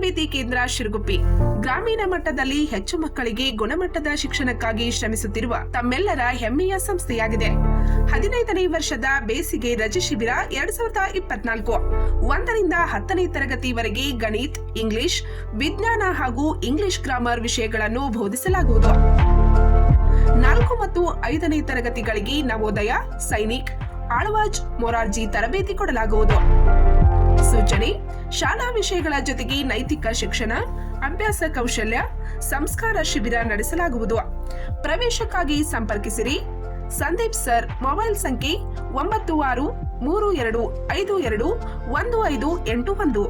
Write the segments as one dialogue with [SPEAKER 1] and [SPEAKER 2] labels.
[SPEAKER 1] ತರಬೇತಿ ಕೇಂದ್ರ ಶಿರಗುಪ್ಪಿ. ಗ್ರಾಮೀಣ ಮಟ್ಟದಲ್ಲಿ ಹೆಚ್ಚು ಮಕ್ಕಳಿಗೆ ಗುಣಮಟ್ಟದ ಶಿಕ್ಷಣಕ್ಕಾಗಿ ಶ್ರಮಿಸುತ್ತಿರುವ ತಮ್ಮೆಲ್ಲರ ಹೆಮ್ಮೆಯ ಸಂಸ್ಥೆಯಾಗಿದೆ. ಹದಿನೈದನೇ ವರ್ಷದ ಬೇಸಿಗೆ ರಜೆ ಶಿಬಿರ ಎರಡ್ ಸಾವಿರದ ಇಪ್ಪತ್ನಾಲ್ಕು. ಒಂದರಿಂದ ಹತ್ತನೇ ತರಗತಿವರೆಗೆ ಗಣಿತ್, ಇಂಗ್ಲಿಷ್, ವಿಜ್ಞಾನ ಹಾಗೂ ಇಂಗ್ಲಿಷ್ ಗ್ರಾಮರ್ ವಿಷಯಗಳನ್ನು ಬೋಧಿಸಲಾಗುವುದು. ನಾಲ್ಕು ಮತ್ತು ಐದನೇ ತರಗತಿಗಳಿಗೆ ನವೋದಯ, ಸೈನಿಕ್, ಆಳ್ವಾಜ್, ಮೊರಾರ್ಜಿ ತರಬೇತಿ ಕೊಡಲಾಗುವುದು. ಸೂಚನೆ ಶಾಲಾ ವಿಷಯಗಳ ಜೊತೆಗೆ ನೈತಿಕ ಶಿಕ್ಷಣ, ಅಭ್ಯಾಸ ಕೌಶಲ್ಯ, ಸಂಸ್ಕಾರ ಶಿಬಿರ ನಡೆಸಲಾಗುವುದು. ಪ್ರವೇಶಕ್ಕಾಗಿ ಸಂಪರ್ಕಿಸಿರಿ. ಸಂದೀಪ್ ಸರ್, ಮೊಬೈಲ್ ಸಂಖ್ಯೆ ಒಂಬತ್ತು ಆರು, ಮೂರು ಎರಡು ಐದು ಎರಡು, ಒಂದು ಐದು ಎಂಟು ಒಂದು.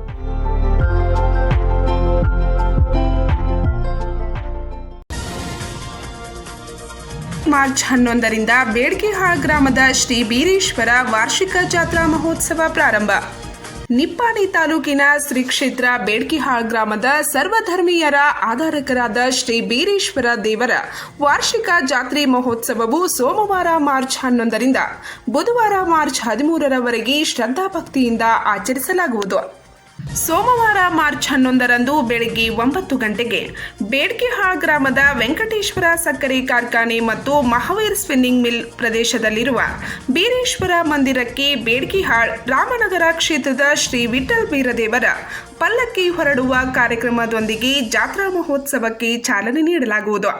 [SPEAKER 1] ಮಾರ್ಚ್ ಹನ್ನೊಂದರಿಂದ ಬೇಡ್ಗಿಹಾಳ್ ಗ್ರಾಮದ ಶ್ರೀ ಬೀರೇಶ್ವರ ವಾರ್ಷಿಕ ಜಾತ್ರಾ ಮಹೋತ್ಸವ ಪ್ರಾರಂಭ. ನಿಪ್ಪಾಣಿ ತಾಲೂಕಿನ ಶ್ರೀ ಕ್ಷೇತ್ರ ಬೇಡ್ಕಿಹಾಳ್ ಗ್ರಾಮದ ಸರ್ವಧರ್ಮೀಯರ ಆಧಾರಕರಾದ ಶ್ರೀ ಬೀರೇಶ್ವರ ದೇವರ ವಾರ್ಷಿಕ ಜಾತ್ರೆ ಮಹೋತ್ಸವವು ಸೋಮವಾರ ಮಾರ್ಚ್ ಹನ್ನೊಂದರಿಂದ ಬುಧವಾರ ಮಾರ್ಚ್ ಹದಿಮೂರರವರೆಗೆ ಶ್ರದ್ಧಾಭಕ್ತಿಯಿಂದ ಆಚರಿಸಲಾಗುವುದು. ಸೋಮವಾರ ಮಾರ್ಚ್ ಹನ್ನೊಂದರಂದು ಬೆಳಗ್ಗೆ ಒಂಬತ್ತು ಗಂಟೆಗೆ ಬೇಡ್ಕಿಹಾಳ್ ಗ್ರಾಮದ ವೆಂಕಟೇಶ್ವರ ಸಕ್ಕರೆ ಕಾರ್ಖಾನೆ ಮತ್ತು ಮಹಾವೀರ್ ಸ್ಪಿನ್ನಿಂಗ್ ಮಿಲ್ ಪ್ರದೇಶದಲ್ಲಿರುವ ಬೀರೇಶ್ವರ ಮಂದಿರಕ್ಕೆ ಬೇಡ್ಕಿಹಾಳ್ ರಾಮನಗರ ಕ್ಷೇತ್ರದ ಶ್ರೀ ವಿಠಲ್ ಬೀರದೇವರ ಪಲ್ಲಕ್ಕಿ ಹೊರಡುವ ಕಾರ್ಯಕ್ರಮದೊಂದಿಗೆ ಜಾತ್ರಾ ಮಹೋತ್ಸವಕ್ಕೆ ಚಾಲನೆ ನೀಡಲಾಗುವುದು.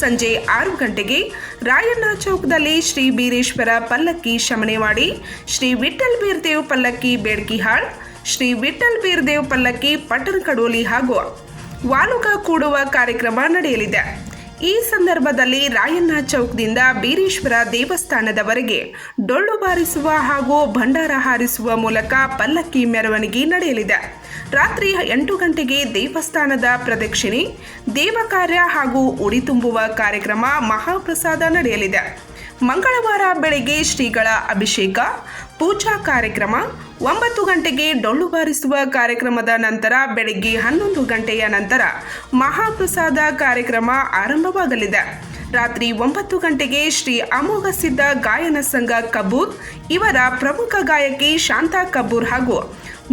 [SPEAKER 1] ಸಂಜೆ ಆರು ಗಂಟೆಗೆ ರಾಯಣ್ಣ ಚೌಕದಲ್ಲಿ ಶ್ರೀ ಬೀರೇಶ್ವರ ಪಲ್ಲಕ್ಕಿ ಶಮನೆ ಮಾಡಿ ಶ್ರೀ ವಿಠಲ್ ಬೀರ್ದೇವ್ ಪಲ್ಲಕ್ಕಿ ಬೇಡ್ಕಿಹಾಳ್ ಶ್ರೀ ವಿಠಲ್ ಬೀರ್ದೇವ್ ಪಲ್ಲಕ್ಕಿ ಪಟ್ಟಣ ಕಡೋಲಿ ಹಾಗೂ ವಾಲುಕ ಕೂಡುವ ಕಾರ್ಯಕ್ರಮ ನಡೆಯಲಿದೆ. ಈ ಸಂದರ್ಭದಲ್ಲಿ ರಾಯಣ್ಣ ಚೌಕ್ದಿಂದ ಬೀರೇಶ್ವರ ದೇವಸ್ಥಾನದವರೆಗೆ ಡೊಳ್ಳು ಬಾರಿಸುವ ಹಾಗೂ ಭಂಡಾರ ಹಾರಿಸುವ ಮೂಲಕ ಪಲ್ಲಕ್ಕಿ ಮೆರವಣಿಗೆ ನಡೆಯಲಿದೆ. ರಾತ್ರಿ ಎಂಟು ಗಂಟೆಗೆ ದೇವಸ್ಥಾನದ ಪ್ರದಕ್ಷಿಣೆ ದೇವಕಾರ್ಯ ಹಾಗೂ ಉಡಿ ತುಂಬುವ ಕಾರ್ಯಕ್ರಮ ಮಹಾಪ್ರಸಾದ ನಡೆಯಲಿದೆ. ಮಂಗಳವಾರ ಬೆಳಗ್ಗೆ ಶ್ರೀಗಳ ಅಭಿಷೇಕ ಪೂಜಾ ಕಾರ್ಯಕ್ರಮ. ಒಂಬತ್ತು ಗಂಟೆಗೆ ಡೊಳ್ಳು ಬಾರಿಸುವ ಕಾರ್ಯಕ್ರಮದ ನಂತರ ಬೆಳಗ್ಗೆ ಹನ್ನೊಂದು ಗಂಟೆಯ ನಂತರ ಮಹಾಪ್ರಸಾದ ಕಾರ್ಯಕ್ರಮ ಆರಂಭವಾಗಲಿದೆ. ರಾತ್ರಿ ಒಂಬತ್ತು ಗಂಟೆಗೆ ಶ್ರೀ ಅಮೋಘ ಸಿದ್ಧ ಗಾಯನ ಸಂಘ ಕಬೂರ್, ಇವರ ಪ್ರಮುಖ ಗಾಯಕಿ ಶಾಂತಾ ಕಬೂರ್ ಹಾಗೂ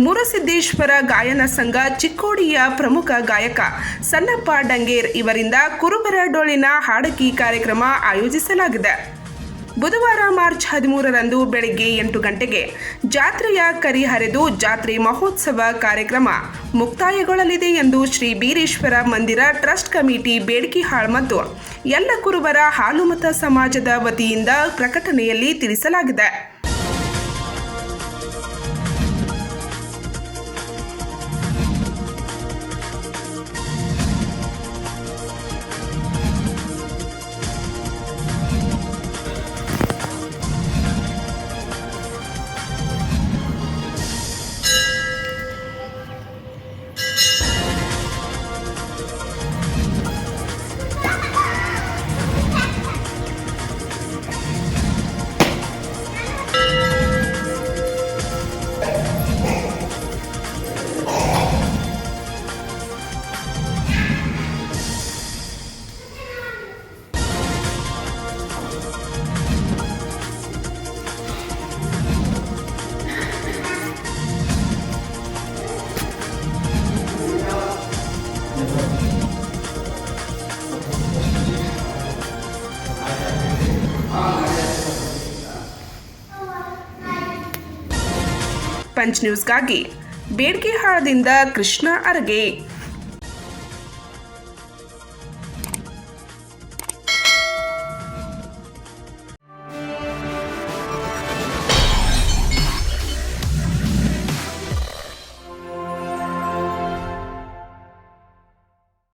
[SPEAKER 1] ಮುರಸಿದ್ದೇಶ್ವರ ಗಾಯನ ಸಂಘ ಚಿಕ್ಕೋಡಿಯ ಪ್ರಮುಖ ಗಾಯಕ ಸಣ್ಣಪ್ಪ ಡಂಗೇರ್ ಇವರಿಂದ ಕುರುಬರ ಡೊಳ್ಳಿನ ಹಾಡಕಿ ಕಾರ್ಯಕ್ರಮ ಆಯೋಜಿಸಲಾಗಿದೆ. ಬುಧವಾರ ಮಾರ್ಚ್ ಹದಿಮೂರರಂದು ಬೆಳಗ್ಗೆ ಎಂಟು ಗಂಟೆಗೆ ಜಾತ್ರೆಯ ಕರಿ ಹರಿದು ಜಾತ್ರೆ ಮಹೋತ್ಸವ ಕಾರ್ಯಕ್ರಮ ಮುಕ್ತಾಯಗೊಳ್ಳಲಿದೆ ಎಂದು ಶ್ರೀ ಬೀರೇಶ್ವರ ಮಂದಿರ ಟ್ರಸ್ಟ್ ಕಮಿಟಿ ಬೇಡಿಕೆಹಾಳ್ ಮತ್ತು ಎಲ್ಲ ಕುರುಬರ ಹಾಲುಮತ ಸಮಾಜದ ವತಿಯಿಂದ ಪ್ರಕಟಣೆಯಲ್ಲಿ ತಿಳಿಸಲಾಗಿದೆ. ಪಂಚ್ ನ್ಯೂಸ್ಗಾಗಿ ಬೇಡ್ಗೆಹಾಳದಿಂದ ಕೃಷ್ಣ ಅರಗೆ